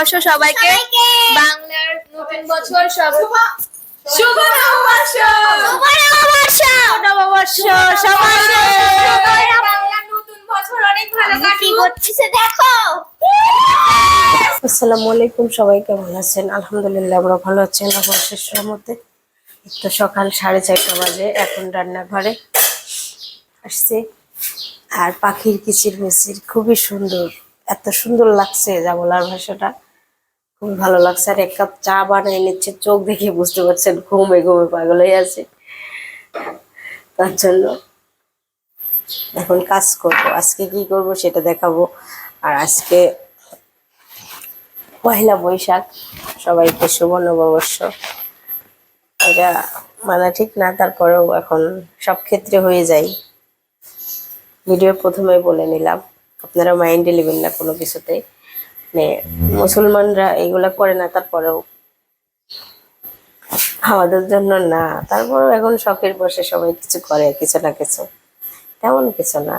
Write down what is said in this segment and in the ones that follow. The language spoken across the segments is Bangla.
নববর্ষ সবাইকে। বাংলার নতুন বছর সব শুভ নববর্ষ। শুভ নববর্ষ। নববর্ষ সবাইকে। বাংলার নতুন বছর অনেক ভালো কাটুক। করতেছে দেখো। আসসালামু আলাইকুম সবাই কেমন আছেন? আলহামদুলিল্লাহ আমরা ভালো আছি। নববর্ষের মধ্যে তো সকাল সাড়ে চারটা বাজে এখন রান্নাঘরে আসছি। আর পাখির কিচির মিচির খুবই সুন্দর। এত সুন্দর লাগছে যা বলার ভাষাটা। খুবই ভালো লাগছে। আর এক কাপ চা বানিয়ে নিচ্ছে, চোখ দেখে বুঝতে পারছেন, ঘুমে ঘুমে পাগল হয়ে আছে। তার জন্য এখন কাজ করব। আজকে কি করব সেটা দেখাবো। আর আজকে পয়লা বৈশাখ, সবাইকে শুভ নববর্ষ। এটা মানা ঠিক না, তারপরেও এখন সব ক্ষেত্রে হয়ে যায়। ভিডিও প্রথমে বলে নিলাম, আপনারা মাইন্ডে নেবেন না কোনো কিছুতে। মানে মুসলমানরা এগুলা করে না, তারপরেও আমাদের জন্য না। তারপরেও এখন শখের বসে সবাই কিছু করে, কিছু না কিছু। তেমন কিছু না।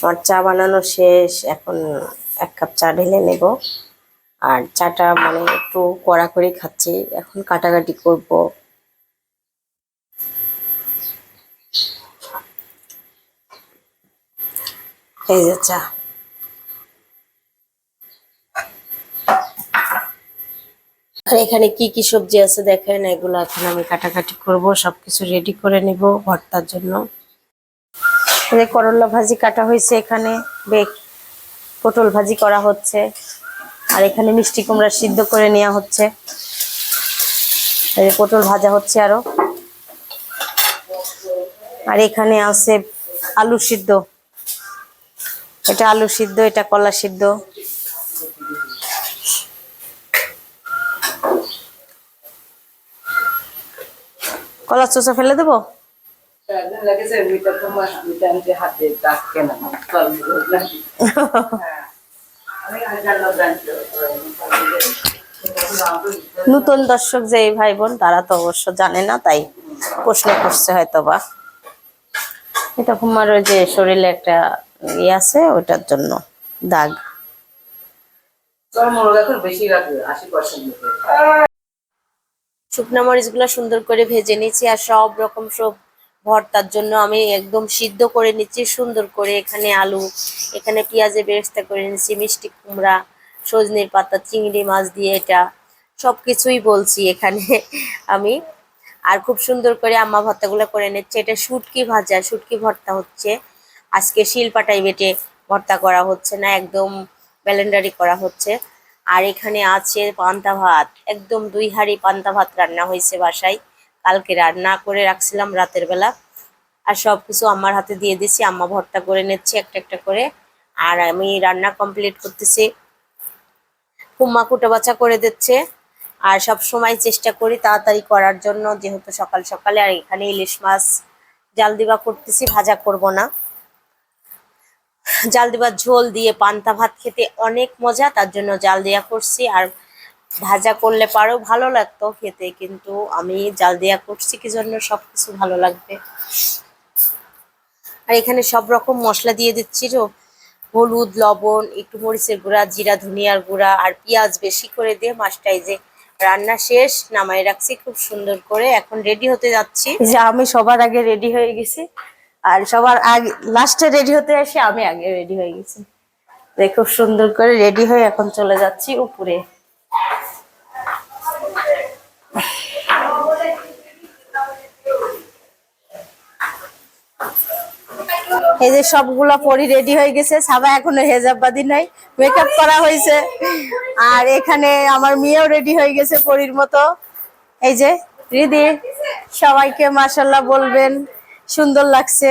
আমার চা বানানো শেষ, এখন এক কাপ চা ঢেলে নেব। আর চাটা মানে একটু কড়া খাচ্ছি, এখন কাটাকাটি করব। এই যে চা। আর এখানে কি কি সবজি আছে দেখেন? এগুলো এখন আমি কাটাকাটি করব, সবকিছু রেডি করে নিব ভর্তার জন্য। করলা ভাজি কাটা হয়েছে এখানে বেগ পটল ভাজি করা হচ্ছে। আর এখানে মিষ্টি কুমড়া সিদ্ধ করে নেওয়া হচ্ছে। পটল ভাজা হচ্ছে আরও। আর এখানে আছে আলু সিদ্ধ। এটা আলু সিদ্ধ, এটা কলা সিদ্ধ। কলা চোচা ফেলে দেবো? নতুন দর্শক যে এই ভাই বোন, তারা তো অবশ্য জানে না, তাই প্রশ্ন করছে হয়তো বা এটা ওই যে শরীরে একটা ইয়ে আছে, ওটার জন্য দাগ। শুকনো মরিচগুলো সুন্দর করে ভেজে নিচ্ছি আর সব রকম সব ভর্তার জন্য আমি একদম সিদ্ধ করে নিচ্ছি, সুন্দর করে। এখানে আলু, এখানে পেঁয়াজে বেরেস্তা করে নিচ্ছি মিষ্টি কুমড়া, সজনের পাতা, চিংড়ি মাছ দিয়ে এটা সব কিছুই বলছি এখানে আমি। আর খুব সুন্দর করে আম্মা ভর্তাগুলো করে নিচ্ছে। এটা শুটকি ভাজা, শুটকি ভর্তা হচ্ছে। আজকে শিলপাটাই বেটে ভর্তা করা হচ্ছে না, একদম ব্যালেন্ডারি করা হচ্ছে। আর এখানে আছে পান্তা ভাত, একদম দুই হাড়ি পান্তা ভাত রান্না হয়েছে বাসায়। কালকে রান্না করে রাখছিলাম রাতের বেলা। আর সব কিছু আমার হাতে দিয়ে দিছি আম্মা ভর্তা করে নিচ্ছে একটা একটা করে। আর আমি রান্না কমপ্লিট করতেছি। কুম্মা কুটো বাছা করে দিচ্ছে। আর সব সময় চেষ্টা করি তাড়াতাড়ি করার জন্য, যেহেতু সকাল সকালে। আর এখানে ইলিশ মাছ, জাল দিবা করতেছি, ভাজা করব না। জাল দিবার ঝোল দিয়ে পান্তা ভাত খেতে অনেক মজা, তার জন্য জাল দেয়া করছি। আর ভাজা করলে পারো, ভালো লাগতো খেতে, কিন্তু আমি জাল দেয়া করছি কি জন্য? সবকিছু ভালো লাগবে। আর এখানে সব রকম মশলা দিয়ে দিচ্ছি তো। হলুদ, লবণ, একটু মরিচের গুঁড়া, জিরা, ধনিয়ার গুঁড়া, আর পেঁয়াজ বেশি করে দিয়ে মাছটা এই যে রান্না শেষ নামাই রাখছি খুব সুন্দর করে। এখন রেডি হতে যাচ্ছি। যে আমি সবার আগে রেডি হয়ে গেছি। আর সবার আগে লাস্টে রেডি হতে এসে আমি আগে রেডি হয়ে গেছি। খুব সুন্দর করে রেডি হয়ে এখন চলে যাচ্ছি উপরে। এই যে সবগুলা পরি রেডি হয়ে গেছে, সাবা এখনও হেজাব বাদি নাই মেকআপ করা হয়েছে। আর এখানে আমার মেয়েও রেডি হয়ে গেছে পরির মতো। এই যে, রিদি, সবাইকে মাসাল্লাহ বলবেন। সুন্দর লাগছে।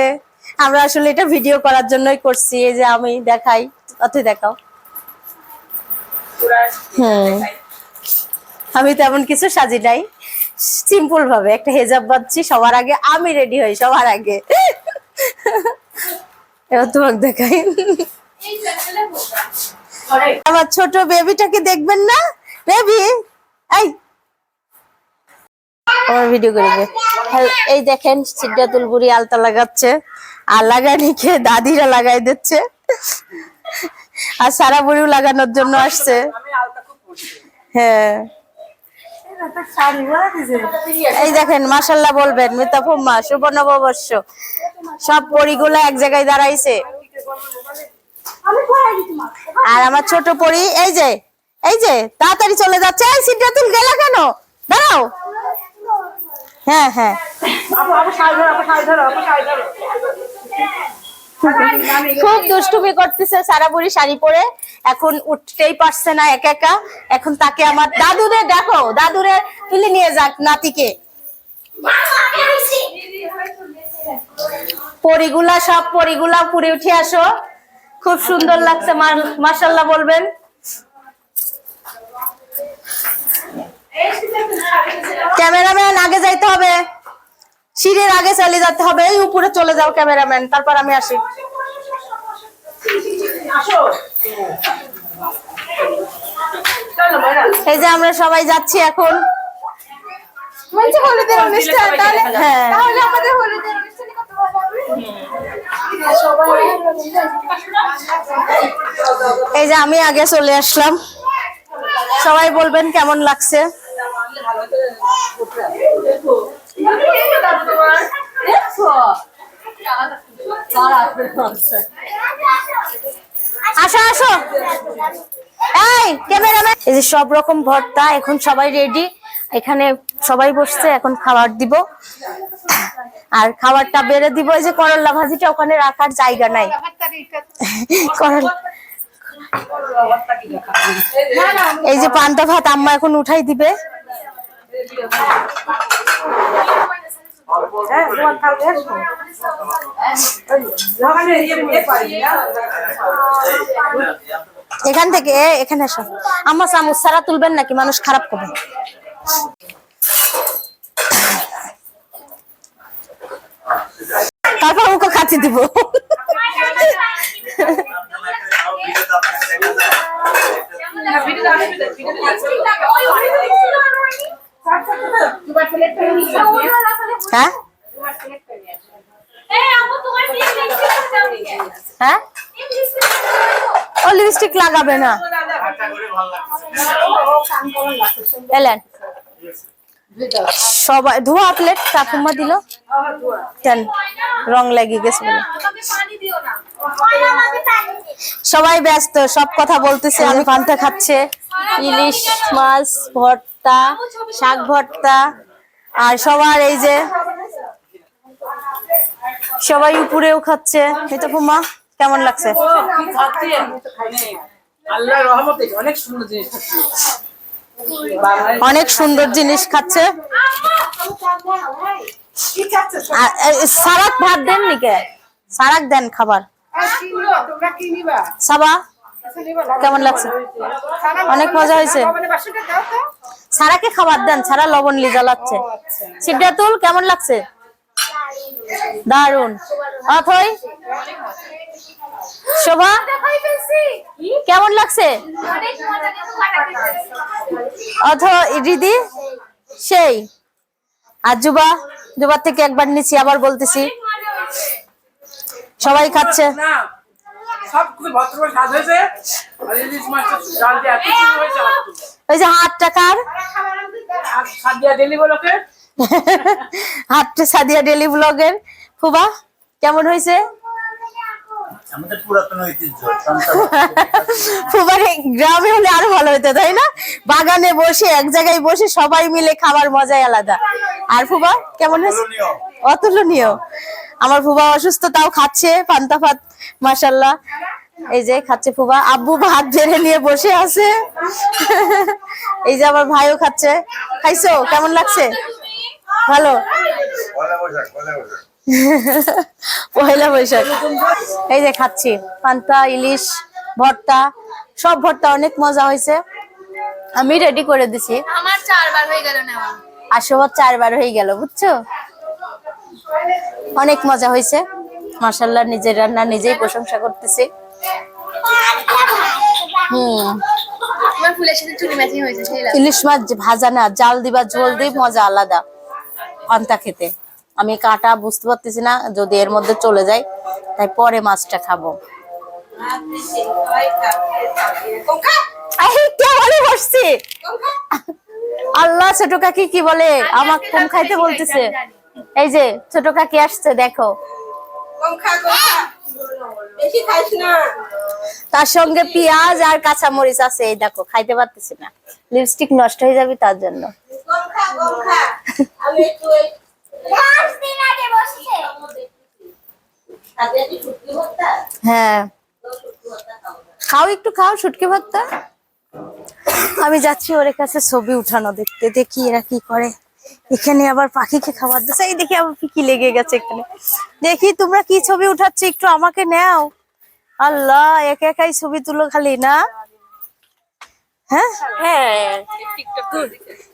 আমরা আসলে এটা ভিডিও করার জন্যই করছি, এই যে আমি দেখাই, অথই দেখাও। হুম। আমি তেমন কিছু সাজি নাই। সিম্পল ভাবে, একটা হেজাব বাঁধছি, সবার আগে আমি রেডি হই, সবার আগে। এবার তোমাকে দেখাই। আমার ছোট বেবিটাকে দেখবেন না? বেবি এই। আমার ভিডিও করবে হ্যাঁ, এই দেখেন সিদ্ধাতুল বুড়ি আলতা লাগাচ্ছে আর লাগানি খেয়ে দাদিরা লাগাই দিচ্ছে। আর সারা বুড়িও লাগানোর জন্য আসছে। হ্যাঁ। এই দেখেন মাসাল্লাহ বলবেন মিতাফুম্মা শুভ নববর্ষ। সব পরিগুলা এক জায়গায় দাঁড়াইছে। আর আমার ছোট পরি এই যে এই যে তাড়াতাড়ি চলে যাচ্ছে। সিদ্ধাতুল গেলা কেন? দাঁড়াও। হ্যাঁ হ্যাঁ। খুব দুষ্টুমি করতেছে সারা বুড়ি শাড়ি পরে। এখন উঠতেই পারছে না একা একা। এখন তাকে আমার দাদুরে দেখো দাদুরে তুলে নিয়ে যাক নাতিকে। পরিগুলা সব পরিগুলা পুরে উঠে আসো। খুব সুন্দর লাগছে মার্শাল্লাহ বলবেন। ক্যামেরাম্যান আগে যাইতে হবে। সিঁড়ির আগে চলে যেতে হবে। এই উপরে চলে যাও ক্যামেরাম্যান তারপর আমি আসি। এই যে আমরা সবাই যাচ্ছি এখন। হলুদের অনুষ্ঠান তাহলে হ্যাঁ। তাহলে আমাদের হলুদের অনুষ্ঠানে কত ভালো এই যে আমি আগে চলে আসলাম। সবাই বলবেন কেমন লাগছে? আসো আসো। এই ক্যামেরাম্যান। এই যে সব রকম ভর্তা এখন সবাই রেডি এখানে সবাই বসছে এখন খাবার দিব। আর খাবারটা বেড়ে দিব এই যে করল্লা ভাজিটা ওখানে রাখার জায়গা নাই। করলা এই যে পান্তা ভাত আম্মা এখন উঠাই দিবে। এখান থেকে এখানে আসো আম্মা চামচ সারা তুলবেন নাকি? মানুষ খারাপ করবে। তারপর ওকে খাচ্ছি দিব হ্যাঁ হ্যাঁ ও লিপস্টিক লাগাবে না। এলেন। সবাই ধোয়া প্লেট ঠাকুমা দিল। কেন রং লেগে গেছে সবাই ব্যস্ত, সব কথা বলতেছে আমি পান্তা খাচ্ছে। ইলিশ মাছ, ভর্তা, শাক ভর্তা। আর সবার এই যে সবাই উপরেও খাচ্ছে। এটা কেমন লাগছে? আল্লাহর রহমতে অনেক সুন্দর জিনিস খাচ্ছে। অনেক সুন্দর জিনিস খাচ্ছে। সারাক ভাত দেন নিকে সারাক দেন খাবার। সাবা কেমন লাগছে? অনেক মজা হয়েছে। সারাকে খাবার দেন সারা লবণ লিজা লাগছে সিদ্ধাতুল কেমন লাগছে? দারুণ অথই? শোভা? কেমন লাগছে? অথ রিদি? সেই। আর জুবা জুবার থেকে একবার নিচ্ছি আবার বলতেছি। সবাই খাচ্ছে। করে? ওই যে হাট টাকার আর সাদিয়া ডেলি ব্লগের। ফুবা কেমন হয়েছে? আমাদের পুরাতন ঐতিহ্য ফুবার গ্রামে হলে আরও ভালো হতো তাই না? বাগানে বসে এক জায়গায় বসে সবাই মিলে খাবার মজাই আলাদা। আর ফুবা কেমন হয়েছে? অতুলনীয়। অতুলনীয়। আমার ফুবা অসুস্থ তাও খাচ্ছে পান্তা ভাত মাসাল্লাহ এই যে খাচ্ছে ফুবা। আব্বু ভাত বেড়ে নিয়ে বসে আছে। এই যে আমার ভাইও খাচ্ছে। খাইছো? কেমন লাগছে? ভালো। পয়লা বৈশাখ এই যে খাচ্ছি পান্তা ইলিশ ভর্তা সব ভর্তা অনেক মজা হয়েছে। আমি রেডি করে দিছি। আমার চারবার হয়ে গেল নেওয়া। আর সবার চারবার হয়ে গেল বুঝছ? অনেক মজা হয়েছে। মাসাল্লাহ নিজের রান্না নিজেই প্রশংসা করতেছি। হুম। ইলিশ মাছ ভাজা না জাল দিবা ঝোল দিই মজা আলাদা। পান্তা খেতে। আমি কাটা বুঝতে পারতেছি না, যদি এর মধ্যে চলে যায়, তাই পরে মাছটা খাব। বসছি? আল্লাহ, ছোট কাকি কি বলে? আমার কম খাইতে বলতেছে। এই যে, ছোট কাকি আসছে, দেখো। বেশি না। তার সঙ্গে পেঁয়াজ আর কাঁচা মরিচ আছে, এই দেখো, খাইতে পারতেছি না। লিপস্টিক নষ্ট হয়ে যাবে তার জন্য। হ্যাঁ। খাও একটু, খাও আমি যাচ্ছি ওর কাছে ছবি উঠানো দেখতে, দেখি এরা কি করে। এখানে আবার পাখিকে খাবার দিচ্ছে। এই দেখি আবার কি লেগে গেছে এখানে। দেখি তোমরা কি ছবি উঠাচ্ছ, একটু আমাকে নাও। আল্লাহ একা একাই ছবি তুলো খালি না? হ্যাঁ? হ্যাঁ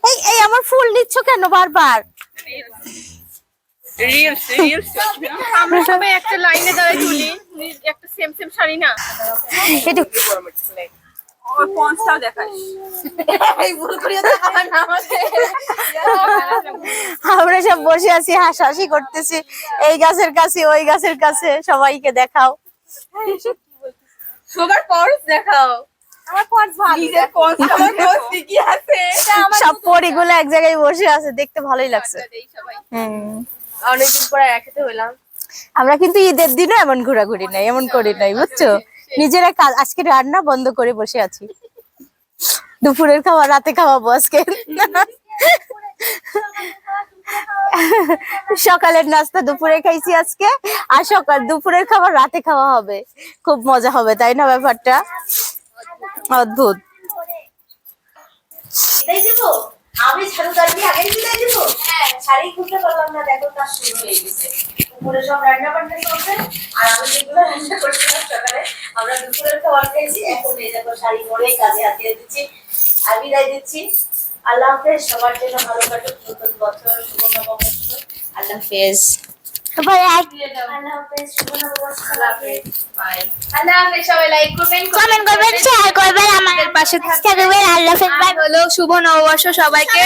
এই এই আমার ফুল নিচ্ছ কেন বারবার? রিলস রিলস আমরা সবাই একটা লাইনে দাঁড়ায় তুলি। একটা সেম সেম শাড়ি না? একটু ওর পঞ্চটাও দেখাস। এই ভুল করিয়া দেখাবে না আমরা সব বসে আছি হাসাহাসি করতেছি। এই গাছের কাছে ওই গাছের কাছে সবাইকে দেখাও। সবার পর্স দেখাও। আমার পর্স ভালো। নিজের পর্স আমার পর্স কি আছে। সব পরিগুলো এক জায়গায় বসে আছে দেখতে ভালোই লাগছে। দেই হুম। অনেকদিন পরে একসাথে হলাম আমরা কিন্তু ঈদের দিনও এমন ঘোরাঘুরি নাই এমন করি নাই বুঝছ? নিজেরা কাজ আজকে রান্না বন্ধ করে বসে আছি। দুপুরের খাওয়া রাতে খাওয়াবো আজকে সকালের নাস্তা দুপুরে খাইছি আজকে, আর সকাল দুপুরের খাবার রাতে খাওয়া হবে। খুব মজা হবে, তাই না ব্যাপারটা? অদ্ভুত। আমি হ্যাঁ দিচ্ছি। আল্লাহ হাফেজ সবার জন্য ভালো কাটুক নতুন বছর শুভ নববর্ষ। আল্লাহ হাফেজ। ভাই এক আল্লাহ হাফেজ শুভ নববর্ষ আল্লাহ হাফেজ বাই আল্লাহ হাফেজ সবাই লাইক করবেন কমেন্ট করবেন শেয়ার করবেন আমাদের পাশে থাকবেন। থাকবেন। আল্লাহ হাফেজ আর হলো শুভ নববর্ষ সবাইকে।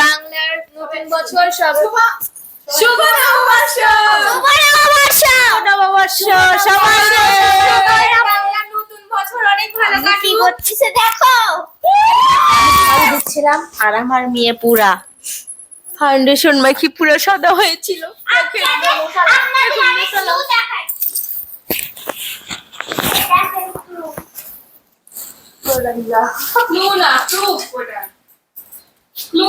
বাংলার নতুন বছর সব শুভ নববর্ষ! শুভ নববর্ষ! নববর্ষ! সবাইকে বাংলার নতুন বছর অনেক ভালো কাটুক করতেছে দেখো। আমি দিচ্ছিলাম আর আমার মেয়ে পুরা। ফাউন্ডেশন মাখি পুরো সাদা হয়েছিল। ক্লু